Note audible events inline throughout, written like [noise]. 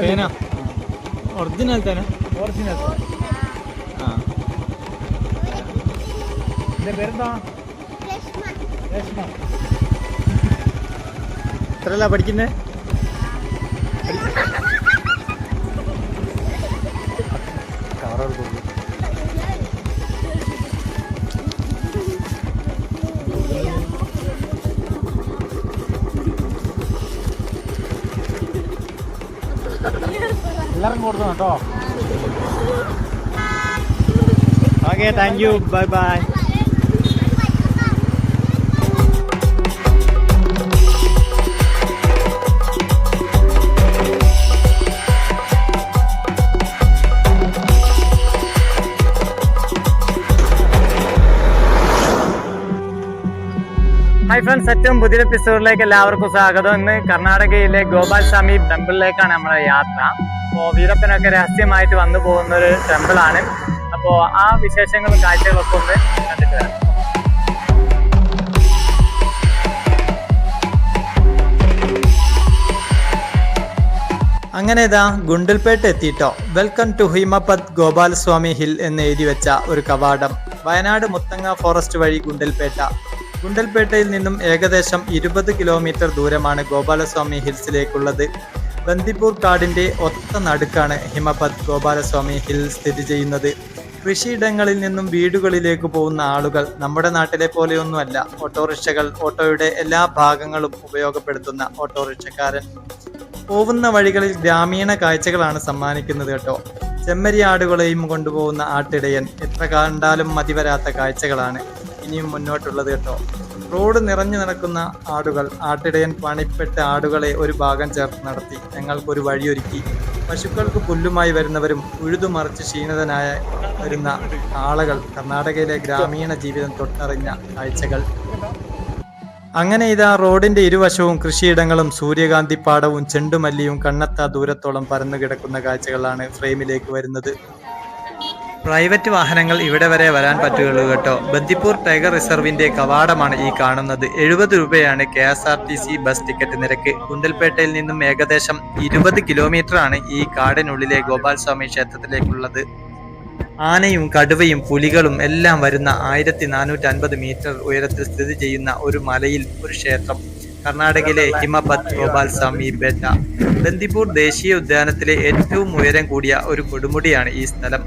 പേന. ഒറിജിനൽ തന്നെ. ഒറിജിനൽ ആ. എന്റെ പേരെന്താ? രശ്മ എത്രയല്ല പഠിക്കുന്നേ? [laughs] എല്ലാവർക്കും കൊടുക്കണം കേട്ടോ. Okay thank you bye bye friends ഏറ്റവും പുതിയ എപ്പിസോഡിലേക്ക് എല്ലാവർക്കും സ്വാഗതം. ഇന്ന് കർണാടകയിലെ ഗോപാൽ സ്വാമി ടെമ്പിളിലേക്കാണ് നമ്മുടെ യാത്ര. അപ്പോൾ വീരപ്പനൊക്കെ രഹസ്യമായിട്ട് വന്നു പോകുന്ന ഒരു ടെമ്പിളാണ് അപ്പോൾ ആ വിശേഷങ്ങളും കാഴ്ചകളൊക്കെ ഒന്ന് കണ്ടിട്ട് വരാം. അങ്ങനെ ഇതാ Gundlupet എത്തിയിട്ടോ welcome to Himavad Gopalaswamy hill എന്ന് എഴുതി വെച്ച ഒരു കവാടം. വയനാട് മുത്തങ്ങ ഫോറസ്റ്റ് വഴി ഗുണ്ടൽപേട്ട. ഗുണ്ടൽപേട്ടയിൽ നിന്നും ഏകദേശം ഇരുപത് കിലോമീറ്റർ ദൂരമാണ് ഗോപാലസ്വാമി ഹിൽസിലേക്കുള്ളത്. ബന്ദിപ്പൂർ കാടിന്റെ ഒത്ത നടുക്കാണ് ഹിമപത് ഗോപാലസ്വാമി ഹിൽ സ്ഥിതി ചെയ്യുന്നത്. കൃഷിയിടങ്ങളിൽ നിന്നും വീടുകളിലേക്ക് പോകുന്ന ആളുകൾ നമ്മുടെ നാട്ടിലെ പോലെയൊന്നുമല്ല. ഓട്ടോറിക്ഷകൾ ഓട്ടോയുടെ എല്ലാ ഭാഗങ്ങളും ഉപയോഗപ്പെടുത്തുന്ന ഓട്ടോറിക്ഷക്കാരൻ. പോകുന്ന വഴികളിൽ ഗ്രാമീണ കാഴ്ചകളാണ് സമ്മാനിക്കുന്നത് കേട്ടോ. ചെമ്മരിയാടുകളെയും കൊണ്ടുപോകുന്ന ആട്ടിടയൻ എത്ര കണ്ടാലും മതിവരാത്ത കാഴ്ചകളാണ്. ഇനിയും മുന്നോട്ടുള്ളത് കേട്ടോ. റോഡ് നിറഞ്ഞു നടക്കുന്ന ആടുകൾ ആട്ടിടയൻ പണിപ്പെട്ട ആടുകളെ ഒരു ഭാഗം ചേർത്ത് നടത്തി. ഞങ്ങൾക്കൊരു വഴിയൊരുക്കി. പശുക്കൾക്ക് പുല്ലുമായി വരുന്നവരും ഉഴുതുമറിച്ച് ക്ഷീണിതനായ വരുന്ന ആളുകൾ കർണാടകയിലെ ഗ്രാമീണ ജീവിതം തൊട്ടറിഞ്ഞ കാഴ്ചകൾ. അങ്ങനെ ഇതാ റോഡിന്റെ ഇരുവശവും കൃഷിയിടങ്ങളും സൂര്യകാന്തി പാടവും ചെണ്ടുമല്ലിയും കണ്ണെത്താ ദൂരത്തോളം പരന്നു കിടക്കുന്ന കാഴ്ചകളാണ് ഫ്രെയിമിലേക്ക് വരുന്നത്. പ്രൈവറ്റ് വാഹനങ്ങൾ ഇവിടെ വരെ വരാൻ പറ്റുകയുള്ളൂ കേട്ടോ. ബന്ദിപ്പൂർ ടൈഗർ റിസർവിന്റെ കവാടമാണ് ഈ കാണുന്നത്. എഴുപത് രൂപയാണ് K S R T C bus ticket നിരക്ക്. ഗുണ്ടൽപേട്ടയിൽ നിന്നും ഏകദേശം ഇരുപത് കിലോമീറ്റർ ആണ് ഈ കാടിനുള്ളിലെ ഗോപാൽ സ്വാമി ക്ഷേത്രത്തിലേക്കുള്ളത്. ആനയും കടുവയും പുലികളും എല്ലാം വരുന്ന ആയിരത്തി നാനൂറ്റി അൻപത് മീറ്റർ ഉയരത്തിൽ സ്ഥിതി ചെയ്യുന്ന ഒരു മലയിൽ ഒരു ക്ഷേത്രം. കർണാടകയിലെ ഹിമപത് ഗോപാൽ സ്വാമി ബെറ്റ ബന്ദിപ്പൂർ ദേശീയ ഉദ്യാനത്തിലെ ഏറ്റവും ഉയരം കൂടിയ ഒരു കൊടുമുടിയാണ് ഈ സ്ഥലം.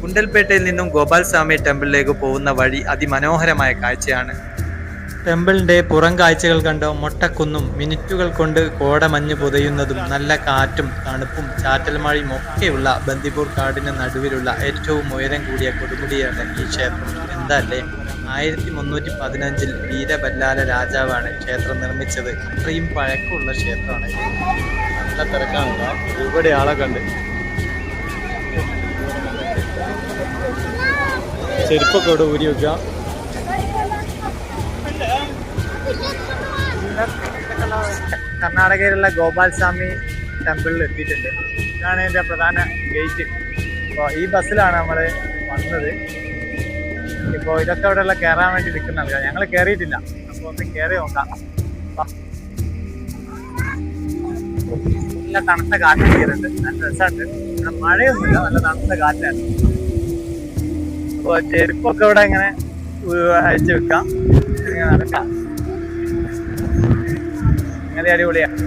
കുണ്ടൽപേട്ടയിൽ നിന്നും ഗോപാൽ സ്വാമി ടെമ്പിളിലേക്ക് പോകുന്ന വഴി അതിമനോഹരമായ കാഴ്ചയാണ്. ടെമ്പിളിന്റെ പുറം കാഴ്ചകൾ കണ്ട്? മൊട്ടക്കുന്നും മിനിറ്റുകൾ കൊണ്ട് കോടമഞ്ഞ് പുതയുന്നതും നല്ല കാറ്റും തണുപ്പും ചാറ്റൽമഴയും ഒക്കെയുള്ള ബന്ദിപ്പൂർ കാടിന് നടുവിലുള്ള ഏറ്റവും ഉയരം കൂടിയ കൊടുമുടിയാണ് ഈ ക്ഷേത്രം. എന്തല്ലേ ആയിരത്തി മുന്നൂറ്റി പതിനഞ്ചിൽ വീരബല്ലാല രാജാവാണ് ക്ഷേത്രം നിർമ്മിച്ചത്. അത്രയും പഴക്കമുള്ള ക്ഷേത്രമാണ് നല്ല തിരക്കാണല്ലോ. ഒരുപാട് ആളെ കണ്ട്. ചെരുപ്പൊക്കെ ഇവിടെ ഊരി വെക്കുക. കർണാടകയിലുള്ള ഗോപാൽ സ്വാമി ടെമ്പിളിൽ എത്തിയിട്ടുണ്ട്. ഇതാണ് എന്റെ പ്രധാന ഗേറ്റ് അപ്പോൾ ഈ ബസ്സിലാണ് നമ്മൾ വന്നത്. ഇപ്പോൾ ഇതൊക്കെ അവിടെയുള്ള കയറാൻ വേണ്ടി നിൽക്കുന്ന ആൾക്കാർ ഞങ്ങൾ കയറിയിട്ടില്ല അപ്പോൾ ഒന്ന് കയറി നോക്കാം. നല്ല തണുത്ത കാറ്റ് കയറുന്നുണ്ട് നല്ല രസമുണ്ട്. ഇവിടെ മഴയൊന്നുമില്ല. നല്ല തണുത്ത കാറ്റാണ്. അപ്പോൾ ചെരുപ്പൊക്കെ ഇവിടെ ഇങ്ങനെ അഴിച്ച് വെക്കാം. ഇങ്ങനെ നടക്കാം. അങ്ങനെ അടിപൊളിയാണ്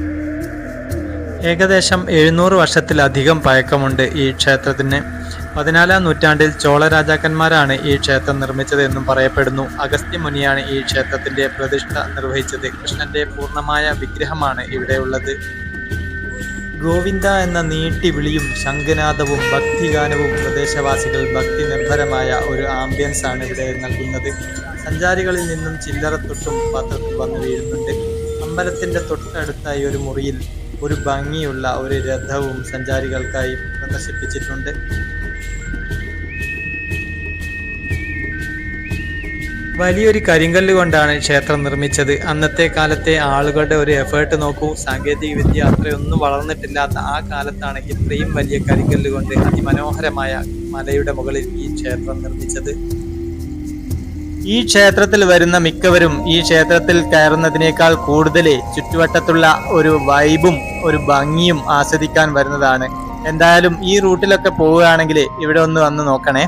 ഏകദേശം എഴുന്നൂറ് വർഷത്തിലധികം പഴക്കമുണ്ട് ഈ ക്ഷേത്രത്തിന്. പതിനാലാം നൂറ്റാണ്ടിൽ ചോള രാജാക്കന്മാരാണ് ഈ ക്ഷേത്രം നിർമ്മിച്ചതെന്നും പറയപ്പെടുന്നു. അഗസ്ത്യ മുനിയാണ് ഈ ക്ഷേത്രത്തിന്റെ പ്രതിഷ്ഠ നിർവഹിച്ചത്. കൃഷ്ണന്റെ പൂർണമായ വിഗ്രഹമാണ് ഇവിടെയുള്ളത് ഗോവിന്ദ എന്ന നീട്ടി വിളിയും ശംഖനാദവും ഭക്തിഗാനവും പ്രദേശവാസികൾ ഭക്തി നിർഭരമായ ഒരു ആംബിയൻസ് ആണ് ഇവിടെ നൽകുന്നത്. സഞ്ചാരികളിൽ നിന്നും ചില്ലറ തൊട്ടും പത്രത്തിൽ വന്നു വീഴുന്നുണ്ട്. അമ്പലത്തിന്റെ തൊട്ടടുത്തായി ഒരു മുറിയിൽ ഒരു ഭംഗിയുള്ള ഒരു രഥവും സഞ്ചാരികൾക്കായി പ്രദർശിപ്പിച്ചിട്ടുണ്ട്. വലിയൊരു കരിങ്കല്ല് കൊണ്ടാണ് ക്ഷേത്രം നിർമ്മിച്ചത്. അന്നത്തെ കാലത്തെ ആളുകളുടെ ഒരു എഫേർട്ട് നോക്കൂ. സാങ്കേതിക വിദ്യ അത്രയൊന്നും വളർന്നിട്ടില്ലാത്ത ആ കാലത്താണ് ഇത്രയും വലിയ കരിങ്കല്ല് കൊണ്ട് അതിമനോഹരമായ മലയുടെ മുകളിൽ ഈ ക്ഷേത്രം നിർമ്മിച്ചത്. ഈ ക്ഷേത്രത്തിൽ വരുന്ന മിക്കവരും ഈ ക്ഷേത്രത്തിൽ കയറുന്നതിനേക്കാൾ കൂടുതൽ ചുറ്റുവട്ടത്തുള്ള ഒരു വൈബും ഒരു ഭംഗിയും ആസ്വദിക്കാൻ വരുന്നതാണ്. എന്തായാലും ഈ റൂട്ടിലൊക്കെ പോവുകയാണെങ്കിൽ ഇവിടെ ഒന്ന് വന്ന് നോക്കണേ.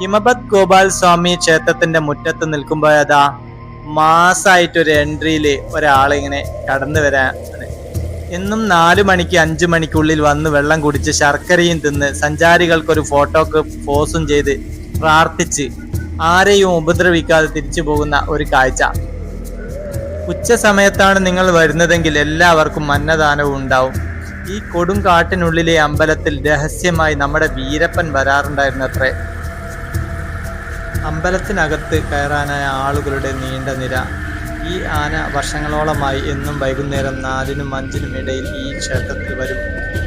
ഹിമപത് ഗോപാൽ സ്വാമി ക്ഷേത്രത്തിന്റെ മുറ്റത്ത് നിൽക്കുമ്പോഴതാ മാസായിട്ടൊരു എൻട്രിയിൽ ഒരാളിങ്ങനെ കടന്നു വരാൻ എന്നും നാലു മണിക്ക് അഞ്ചു മണിക്കുള്ളിൽ വന്ന് വെള്ളം കുടിച്ച് ശർക്കരയും തിന്ന് സഞ്ചാരികൾക്കൊരു ഫോട്ടോക്ക് പോസും ചെയ്ത് പ്രാർത്ഥിച്ച് ആരെയും ഉപദ്രവിക്കാതെ തിരിച്ചു പോകുന്ന ഒരു കാഴ്ച. ഉച്ച സമയത്താണ് നിങ്ങൾ വരുന്നതെങ്കിൽ എല്ലാവർക്കും അന്നദാനവും ഉണ്ടാവും. ഈ കൊടുങ്കാട്ടിനുള്ളിലെ അമ്പലത്തിൽ രഹസ്യമായി നമ്മുടെ വീരപ്പൻ വരാറുണ്ടായിരുന്നത്രേ. അമ്പലത്തിനകത്ത് കയറാനായ ആളുകളുടെ നീണ്ട നിര. ഈ ആന വർഷങ്ങളോളമായി എന്നും വൈകുന്നേരം നാലിനും അഞ്ചിനും ഇടയിൽ ഈ ക്ഷേത്രത്തിൽ വരും.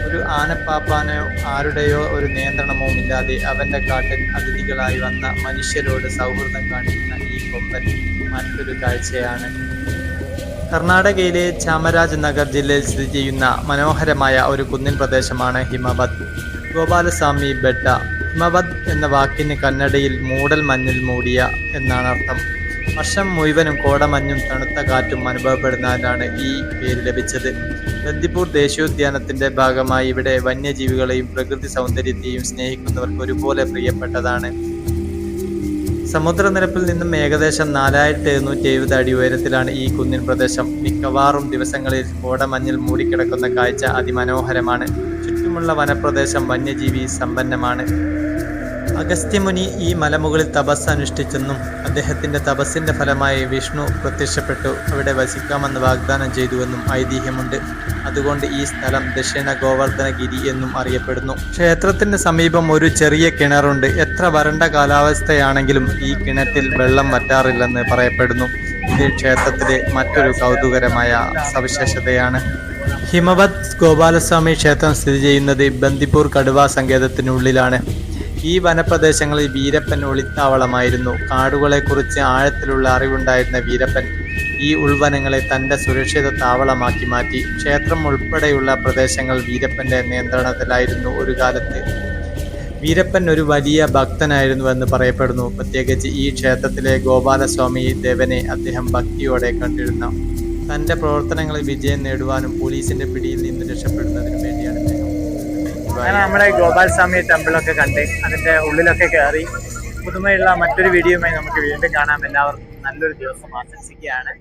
ഒരു ആനപ്പാപ്പാനോ ആരുടെയോ ഒരു നിയന്ത്രണമോ ഇല്ലാതെ അവന്റെ കാട്ടിൽ അതിഥികളായി വന്ന മനുഷ്യരോട് സൗഹൃദം കാണിക്കുന്ന ഈ കൊമ്പൻ മറ്റൊരു കാഴ്ചയാണ്. കർണാടകയിലെ ചാമരാജ് നഗർ ജില്ലയിൽ സ്ഥിതി ചെയ്യുന്ന മനോഹരമായ ഒരു കുന്നിൻ പ്രദേശമാണ് ഹിമവത് ഗോപാലസ്വാമി ബെട്ട ഹിമവത് എന്ന വാക്കിന് കന്നഡയിൽ മൂടൽ മഞ്ഞിൽ മൂടിയ എന്നാണ് അർത്ഥം. വർഷം മുഴുവനും കോടമഞ്ഞും തണുത്ത കാറ്റും അനുഭവപ്പെടുന്നതിനാണ് ഈ പേര് ലഭിച്ചത്. ബന്ദിപ്പൂർ ദേശീയോദ്യാനത്തിന്റെ ഭാഗമായി ഇവിടെ വന്യജീവികളെയും പ്രകൃതി സൗന്ദര്യത്തെയും സ്നേഹിക്കുന്നവർക്ക് ഒരുപോലെ പ്രിയപ്പെട്ടതാണ്. സമുദ്രനിരപ്പിൽ നിന്നും ഏകദേശം നാലായിരത്തി എഴുന്നൂറ്റി എഴുപത് അടി ഉയരത്തിലാണ് ഈ കുന്നിൻ പ്രദേശം. മിക്കവാറും ദിവസങ്ങളിൽ കോടമഞ്ഞിൽ മൂടിക്കിടക്കുന്ന കാഴ്ച അതിമനോഹരമാണ്. ചുറ്റുമുള്ള വനപ്രദേശം വന്യജീവി സമ്പന്നമാണ്. അഗസ്ത്യമുനി ഈ മലമുകളിൽ തപസ് അനുഷ്ഠിച്ചെന്നും അദ്ദേഹത്തിന്റെ തപസ്സിന്റെ ഫലമായി വിഷ്ണു പ്രത്യക്ഷപ്പെട്ടു. അവിടെ വസിക്കാമെന്ന് വാഗ്ദാനം ചെയ്തുവെന്നും ഐതിഹ്യമുണ്ട്. അതുകൊണ്ട് ഈ സ്ഥലം ദക്ഷിണ ഗോവർദ്ധനഗിരി എന്നും അറിയപ്പെടുന്നു. ക്ഷേത്രത്തിന് സമീപം ഒരു ചെറിയ കിണറുണ്ട്. എത്ര വരണ്ട കാലാവസ്ഥയാണെങ്കിലും ഈ കിണറ്റിൽ വെള്ളം വറ്റാറില്ലെന്ന് പറയപ്പെടുന്നു. ഇത് ക്ഷേത്രത്തിലെ മറ്റൊരു കൗതുകരമായ സവിശേഷതയാണ്. ഹിമവത് ഗോപാലസ്വാമി ക്ഷേത്രം സ്ഥിതി ചെയ്യുന്നത് ബന്ദിപ്പൂർ കടുവ സങ്കേതത്തിനുള്ളിലാണ്. ഈ വനപ്രദേശങ്ങളിൽ വീരപ്പൻ ഒളിത്താവളമായിരുന്നു. കാടുകളെക്കുറിച്ച് ആഴത്തിലുള്ള അറിവുണ്ടായിരുന്ന വീരപ്പൻ ഈ ഉൾവനങ്ങളെ തന്റെ സുരക്ഷിത താവളമാക്കി മാറ്റി. ക്ഷേത്രം ഉൾപ്പെടെയുള്ള പ്രദേശങ്ങൾ വീരപ്പന്റെ നിയന്ത്രണത്തിലായിരുന്നു ഒരു കാലത്ത്. വീരപ്പൻ ഒരു വലിയ ഭക്തനായിരുന്നുവെന്ന് പറയപ്പെടുന്നു. പ്രത്യേകിച്ച് ഈ ക്ഷേത്രത്തിലെ ഗോപാലസ്വാമി ദേവനെ അദ്ദേഹം ഭക്തിയോടെ കണ്ടിരുന്നു. തന്റെ പ്രവർത്തനങ്ങളിൽ വിജയം നേടുവാനും പോലീസിന്റെ പിടിയിൽ നിന്ന് രക്ഷപ്പെടുന്നതിനും വേണ്ടിയാണ് അങ്ങനെ നമ്മുടെ ഗോപാൽ സ്വാമി ടെമ്പിളൊക്കെ കണ്ട് അതിന്റെ ഉള്ളിലൊക്കെ കയറി പുതുമയുള്ള മറ്റൊരു വീഡിയോയുമായി നമുക്ക് വീണ്ടും കാണാം. എല്ലാവർക്കും നല്ലൊരു ദിവസം ആശംസിക്കുകയാണ്.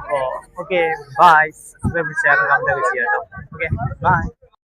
അപ്പോൾ ഓക്കെ ബായ് സബ്സ്ക്രൈബ് കമന്റ് ചെയ്യാം ഓക്കെ ബായ്